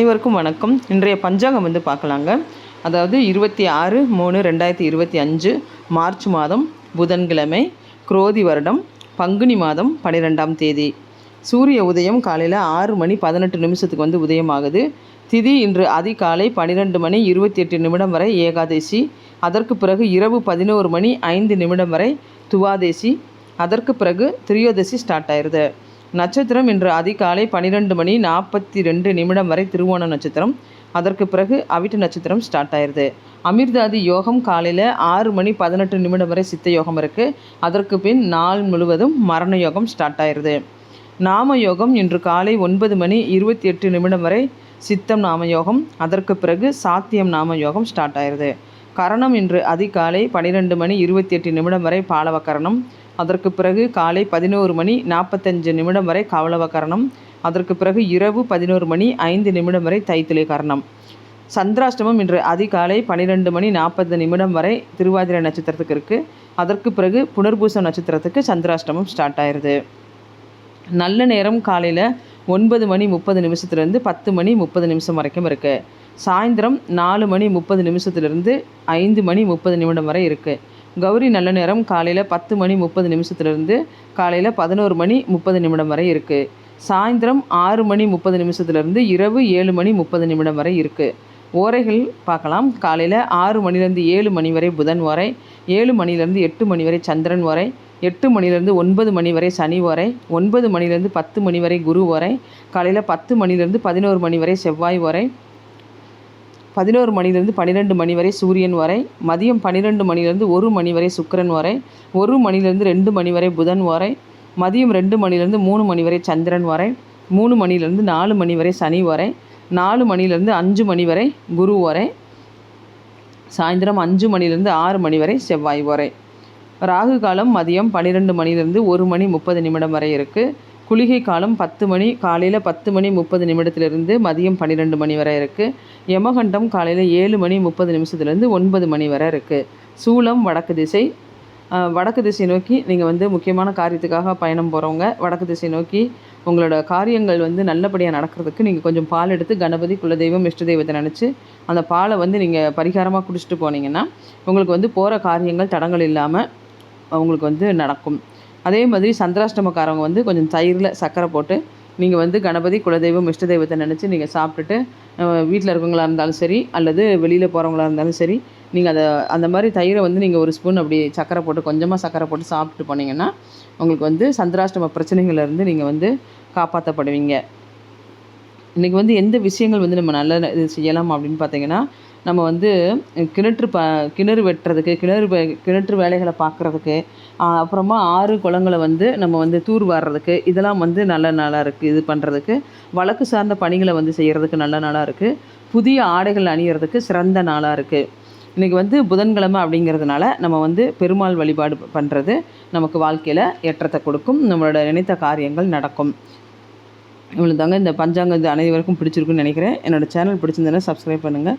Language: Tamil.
அனைவருக்கும் வணக்கம். இன்றைய பஞ்சாங்கம் வந்து பார்க்கலாங்க. அதாவது இருபத்தி ஆறு மூணு ரெண்டாயிரத்தி இருபத்தி அஞ்சு மார்ச் மாதம் புதன்கிழமை குரோதி வருடம் பங்குனி மாதம் பன்னிரெண்டாம் தேதி. சூரிய உதயம் காலையில் ஆறு மணி பதினெட்டு நிமிஷத்துக்கு வந்து உதயமாகுது. திதி இன்று அதிகாலை பன்னிரெண்டு மணி இருபத்தி எட்டு நிமிடம் வரை ஏகாதசி. அதற்கு பிறகு இரவு பதினோரு மணி ஐந்து நிமிடம் வரை துவாதேசி. அதற்கு பிறகு திரியோதசி ஸ்டார்ட் ஆயிடுது நட்சத்திரம் இன்று அதிகாலை பன்னிரெண்டு மணி நாற்பத்தி ரெண்டு நிமிடம் வரை திருவோண நட்சத்திரம். அதற்கு பிறகு அவிட்ட நட்சத்திரம் ஸ்டார்ட் ஆயிடுது அமிர்தாதி யோகம் காலையில் ஆறு மணி பதினெட்டு நிமிடம் வரை சித்த யோகம் இருக்குது அதற்கு பின் நாள் முழுவதும் மரண யோகம் ஸ்டார்ட் ஆயிடுது நாம யோகம் இன்று காலை ஒன்பது மணி இருபத்தி எட்டு நிமிடம் வரை சித்தம் நாம யோகம். அதற்கு பிறகு சாத்தியம் நாம யோகம் ஸ்டார்ட் ஆயிடுது கரணம் இன்று அதிகாலை பனிரெண்டு மணி இருபத்தி எட்டு நிமிடம் வரை பாலவ கரணம். அதற்கு பிறகு காலை பதினோரு மணி நாற்பத்தஞ்சு நிமிடம் வரை கவலவ கரணம். அதற்கு பிறகு இரவு பதினோரு மணி ஐந்து நிமிடம் வரை தைத்திலை கரணம். சந்திராஷ்டமம் இன்று அதிகாலை பன்னிரெண்டு மணி நாற்பது நிமிடம் வரை திருவாதிரை நட்சத்திரத்துக்கு இருக்குது அதற்கு பிறகு புனர்பூசம் நட்சத்திரத்துக்கு சந்திராஷ்டமம் ஸ்டார்ட் ஆயிடுது நல்ல நேரம் காலையில் ஒன்பது மணி முப்பது நிமிஷத்துலேருந்து பத்து மணி முப்பது நிமிஷம் வரைக்கும் இருக்குது சாயந்தரம் நாலு மணி முப்பது நிமிஷத்துலேருந்து ஐந்து மணி முப்பது நிமிடம் வரை இருக்குது கௌரி நல்ல நேரம். காலையில் பத்து மணி முப்பது நிமிஷத்துலேருந்து காலையில் பதினோரு மணி முப்பது நிமிடம் வரை இருக்குது சாயந்தரம் ஆறு மணி முப்பது நிமிஷத்துலேருந்து இரவு ஏழு மணி முப்பது நிமிடம் வரை இருக்குது ஓரைகள் பார்க்கலாம். காலையில் ஆறு மணிலேருந்து ஏழு மணி வரை புதன் வரை ஏழு மணிலேருந்து எட்டு மணி வரை சந்திரன் வரை எட்டு மணிலேருந்து ஒன்பது மணி வரை சனி வரை ஒன்பது மணிலேருந்து பத்து மணி வரை குரு வரை காலையில் பத்து மணிலேருந்து பதினோரு மணி வரை செவ்வாய் வரை பதினோரு மணிலேருந்து பன்னிரெண்டு மணி வரை சூரியன் வரை மதியம் பன்னிரெண்டு மணிலேருந்து ஒரு மணி வரை சுக்கரன் வரை ஒரு மணிலேருந்து ரெண்டு மணி வரை புதன் வரை மதியம் ரெண்டு மணிலேருந்து மூணு மணி வரை சந்திரன் வரை மூணு மணிலேருந்து நாலு மணி வரை சனி வரை நாலு மணிலேருந்து அஞ்சு மணி வரை குரு வரை சாயந்தரம் அஞ்சு மணிலேருந்து ஆறு மணி வரை செவ்வாய் வரை. ராகு காலம் மதியம் பன்னிரெண்டு மணிலேருந்து ஒரு மணி முப்பது நிமிடம் வரை இருக்குது குளிகை காலம் பத்து மணி காலையில் பத்து மணி முப்பது நிமிடத்துலேருந்து மதியம் பன்னிரெண்டு மணி வரை இருக்குது யமகண்டம் காலையில் ஏழு மணி முப்பது நிமிஷத்துலேருந்து ஒன்பது மணி வரை இருக்குது சூளம் வடக்கு திசை வடக்கு திசை நோக்கி நீங்கள் வந்து முக்கியமான காரியத்துக்காக பயணம் போகிறவங்க வடக்கு திசை நோக்கி உங்களோட காரியங்கள் வந்து நல்லபடியாக நடக்கிறதுக்கு நீங்கள் கொஞ்சம் பால் எடுத்து கணபதி குலதெய்வம் இஷ்ட தெய்வத்தை நினச்சி அந்த பாலை வந்து நீங்கள் பரிகாரமாக குடிச்சிட்டு போனீங்கன்னா உங்களுக்கு வந்து போகிற காரியங்கள் தடங்கள் இல்லாமல் உங்களுக்கு வந்து நடக்கும். அதே மாதிரி சந்திராஷ்டமக்காரவங்க வந்து கொஞ்சம் தயிரில் சர்க்கரை போட்டு நீங்கள் வந்து கணபதி குலதெய்வம் இஷ்ட தெய்வத்தை நினச்சி நீங்கள் சாப்பிட்டுட்டு வீட்டில் இருக்கவங்களா இருந்தாலும் சரி அல்லது வெளியில் போகிறவங்களா இருந்தாலும் சரி நீங்கள் அதை அந்த மாதிரி தயிரை வந்து நீங்கள் ஒரு ஸ்பூன் அப்படி சக்கரை போட்டு கொஞ்சமாக சக்கரை போட்டு சாப்பிட்டு போனீங்கன்னா உங்களுக்கு வந்து சந்திராஷ்டம பிரச்சனைகள்லேருந்து நீங்கள் வந்து காப்பாற்றப்படுவீங்க இன்றைக்கி வந்து எந்த விஷயங்கள் வந்து நம்ம நல்ல இது செய்யலாம் அப்படின்னு பார்த்தீங்கன்னா நம்ம வந்து கிணற்று ப கிணறு வெட்டுறதுக்கு கிணறு கிணற்று வேலைகளை பார்க்குறதுக்கு அப்புறமா ஆறு குளங்களை வந்து நம்ம வந்து தூர் வாடுறதுக்கு இதெல்லாம் வந்து நல்ல நாளாக இருக்குது இது பண்ணுறதுக்கு வழக்கு சார்ந்த பணிகளை வந்து செய்கிறதுக்கு நல்ல நாளாக இருக்குது புதிய ஆடைகள் அணியிறதுக்கு சிறந்த நாளாக இருக்குது இன்றைக்கி வந்து புதன்கிழமை அப்படிங்கிறதுனால நம்ம வந்து பெருமாள் வழிபாடு பண்ணுறது நமக்கு வாழ்க்கையில் ஏற்றத்தை கொடுக்கும் நம்மளோட நினைத்த காரியங்கள் நடக்கும். இவ்வளோ தாங்க இந்த பஞ்சாங்கம் இது அனைவருக்கும் பிடிச்சிருக்குன்னு நினைக்கிறேன். என்னோடய சேனல் பிடிச்சிருந்தேன்னா சப்ஸ்கிரைப் பண்ணுங்கள்